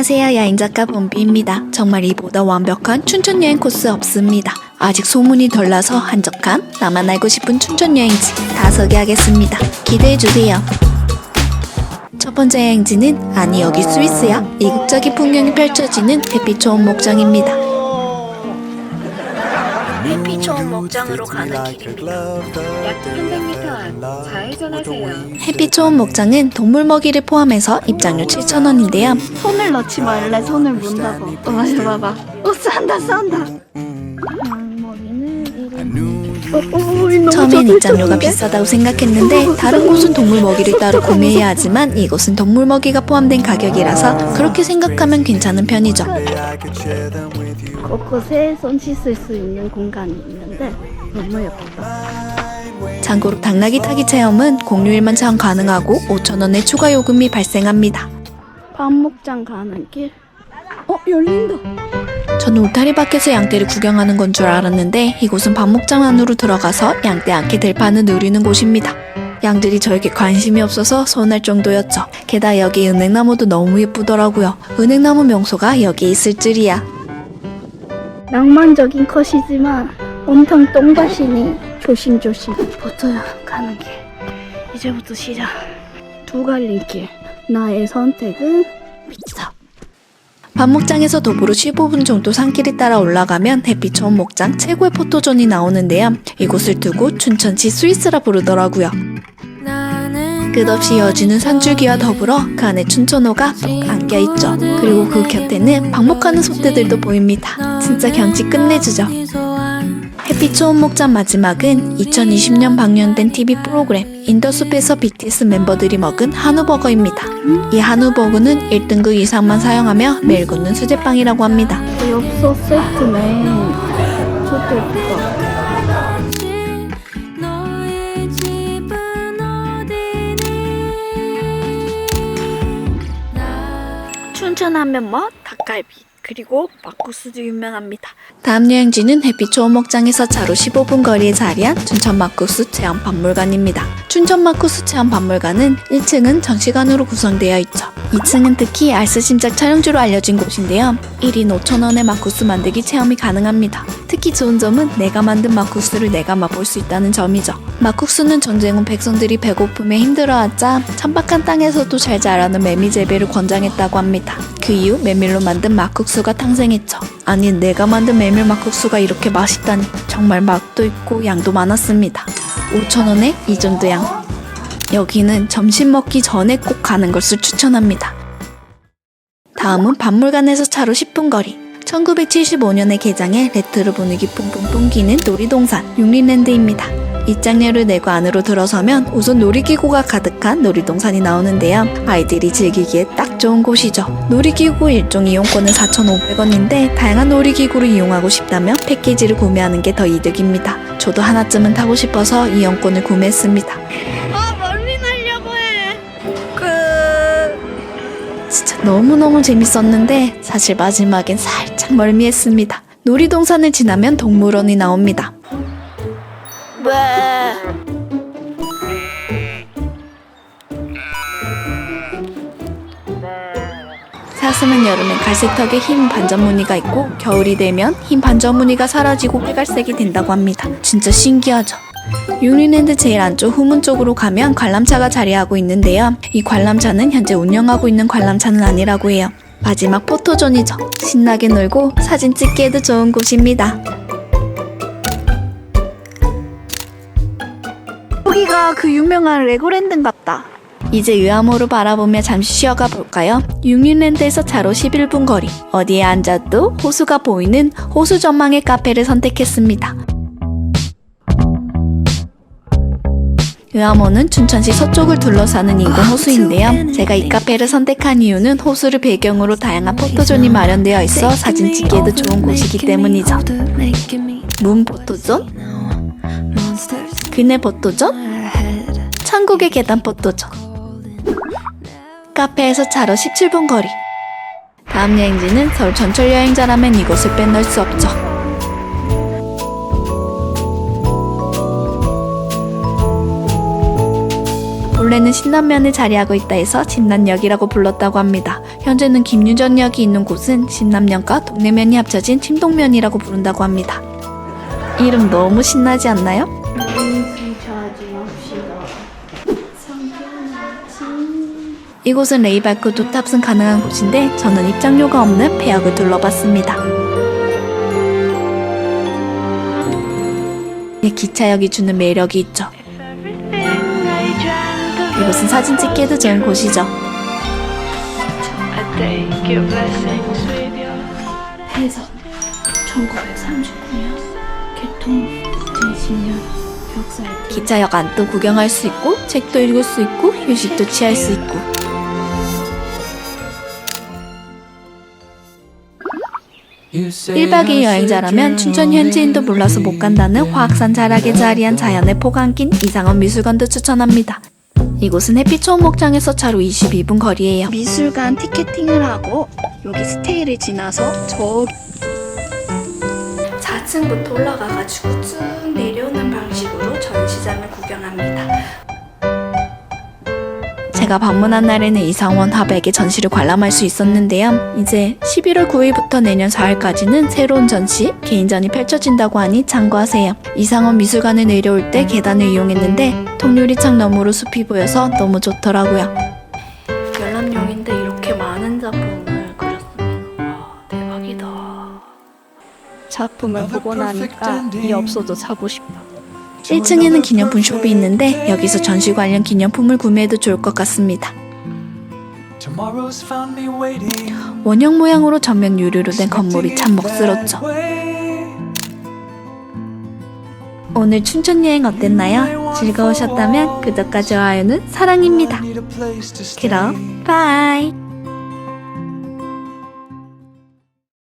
안녕하세요. 야인작가 봄비입니다. 정말 이보다 완벽한 춘천 여행 코스 없습니다. 아직 소문이 덜 나서 한적한 나만 알고 싶은 춘천 여행지 다 소개하겠습니다. 기대해 주세요. 첫 번째 여행지는 아니 여기 스위스야. 이국적인 풍경이 펼쳐지는 햇빛 좋은 목장입니다. 목장으로 가는 길입니다. 약 300m 앞 좌회전하세요. 햇빛 좋은 목장은 동물 먹이를 포함해서 입장료 7,000원인데요. 손을 넣지 말래 손을 문다고. 어 맞아 봐봐. 어 싼다 싼다 처음엔 입장료가? 비싸다고 생각했는데 다른 곳은 동물 먹이를 따로 구매해야 하지만 이곳은 동물 먹이가 포함된 가격이라서 그렇게 생각하면 괜찮은 편이죠. 곳곳에 손 씻을 수 있는 공간이 있는데 너무 예쁘다 참고로 당나귀 타기 체험은 공휴일만 체험 가능하고 5,000원의 추가 요금이 발생합니다. 반목장 가는 길 어? 열린다 저는 울타리 밖에서 양떼를 구경하는 건 줄 알았는데 이곳은 반목장 안으로 들어가서 양떼 않게 들판을 누리는 곳입니다. 양들이 저에게 관심이 없어서 서운할 정도였죠. 게다가 여기 은행나무도 너무 예쁘더라고요. 은행나무 명소가 여기 있을 줄이야. 낭만적인 컷이지만 온통 똥밭이니 조심조심 버텨야 가는 길 이제부터 시작 두 갈림길 나의 선택은 미쳐 반목장에서 도보로 15분 정도 산길을 따라 올라가면 햇빛 좋은 목장 최고의 포토존이 나오는데요. 이곳을 두고 춘천시 스위스라 부르더라고요. 끝없이 이어지는 산줄기와 더불어 그 안에 춘천호가 쏙 안겨있죠. 그리고 그 곁에는 방목하는 소떼들도 보입니다. 진짜 경치 끝내주죠. 햇빛 좋은 목장 마지막은 2020년 방영된 TV 프로그램 인더숲에서 BTS 멤버들이 먹은 한우버거입니다. 이 한우버거는 1등급 이상만 사용하며 매일 굽는 수제빵이라고 합니다. 엽서 세트네 저도 예쁘다 춘천하면 뭐? 닭갈비 그리고 막국수도 유명합니다 다음 여행지는 햇빛 좋은 목장에서 차로 15분 거리에 자리한 춘천 막국수 체험 박물관입니다. 춘천 막국수 체험 박물관은 1층은 전시관으로 구성되어 있죠. 2층은 특히 알쓰심작 촬영지로 알려진 곳인데요. 1인 5,000원의 막국수 만들기 체험이 가능합니다. 특히 좋은 점은 내가 만든 막국수를 내가 맛볼 수 있다는 점이죠. 막국수는 전쟁 후 백성들이 배고픔에 힘들어하자 천박한 땅에서도 잘 자라는 메밀 재배를 권장했다고 합니다. 그 이후 메밀로 만든 막국수가 탄생했죠. 아니 내가 만든 메밀 막국수가 이렇게 맛있다니 정말 맛도 있고 양도 많았습니다. 5,000원에 이 정도 양. 여기는 점심 먹기 전에 꼭 가는 것을 추천합니다. 다음은 박물관에서 차로 10분 거리. 1975년에 개장해 레트로 분위기 뿜뿜 뿜기는 놀이동산 육림랜드입니다. 입장료를 내고 안으로 들어서면 우선 놀이기구가 가득한 놀이동산이 나오는데요. 아이들이 즐기기에 딱 좋은 곳이죠. 놀이기구 일종 이용권은 4,500원인데 다양한 놀이기구를 이용하고 싶다면 패키지를 구매하는 게 더 이득입니다. 저도 하나쯤은 타고 싶어서 이용권을 구매했습니다. 진짜 너무너무 재밌었는데 사실 마지막엔 살짝 멀미했습니다. 놀이동산을 지나면 동물원이 나옵니다. 사슴은 여름엔 갈색 턱에 흰 반전무늬가 있고 겨울이 되면 흰 반전무늬가 사라지고 회갈색이 된다고 합니다. 진짜 신기하죠? 유니랜드 제일 안쪽 후문 쪽으로 가면 관람차가 자리하고 있는데요. 이 관람차는 현재 운영하고 있는 관람차는 아니라고 해요. 마지막 포토존이죠. 신나게 놀고 사진 찍기에도 좋은 곳입니다. 여기가 그 유명한 레고랜드인갑다 이제 유암호를 바라보며 잠시 쉬어가 볼까요? 육륜랜드에서 차로 11분 거리. 어디에 앉아도 호수가 보이는 호수 전망의 카페를 선택했습니다. 유암호는 춘천시 서쪽을 둘러싸는 인공 호수인데요. 제가 이 카페를 선택한 이유는 호수를 배경으로 다양한 포토존이 마련되어 있어 사진 찍기에도 좋은 곳이기 때문이죠. 문 포토존, 그네 포토존, 천국의 계단 포토존. 카페에서 차로 17분 거리. 다음 여행지는 서울 전철 여행자라면 이곳을 빼놓을 수 없죠. 원래는 신남면에 자리하고 있다 해서 신남역이라고 불렀다고 합니다. 현재는 김유전역이 있는 곳은 신남면과 동래면이 합쳐진 침동면이라고 부른다고 합니다. 이름 너무 신나지 않나요? 이곳은 레이바이크 두 탑승 가능한 곳인데 저는 입장료가 없는 폐역을 둘러봤습니다. 이 기차역이 주는 매력이 있죠. 이곳은 사진 찍기에도 좋은 곳이죠. 해서 1939년 개통 제10년 역사에 기차역 안도 구경할 수 있고 책도 읽을 수 있고 휴식도 취할 수 있고 1박 2일 여행자라면 춘천 현지인도 몰라서 못 간다는 화학산 자락에 자리한 자연의 폭 안긴 이상원 미술관도 추천합니다. 이곳은 햇빛 초원 목장에서 차로 22분 거리예요. 미술관 티켓팅을 하고 여기 스테이를 지나서 저 4층부터 올라가가지고 쭉 내려오는 방식으로 전시장을 구경합니다. 제가 방문한 날에는 이상원 화백의 전시를 관람할 수 있었는데요. 이제 11월 9일부터 내년 4일까지는 새로운 전시, 개인전이 펼쳐진다고 하니 참고하세요. 이상원 미술관에 내려올 때 계단을 이용했는데 통유리창 너머로 숲이 보여서 너무 좋더라고요. 열람용인데 이렇게 많은 작품을 그렸습니다. 와, 대박이다. 작품을 보고 나니까 이 없어도 사고 싶다. 1층에는 기념품 숍이 있는데 여기서 전시 관련 기념품을 구매해도 좋을 것 같습니다. 원형 모양으로 전면 유리로 된 건물이 참 멋스럽죠. 오늘 춘천 여행 어땠나요? 즐거우셨다면 구독과 좋아요는 사랑입니다. 그럼 바이.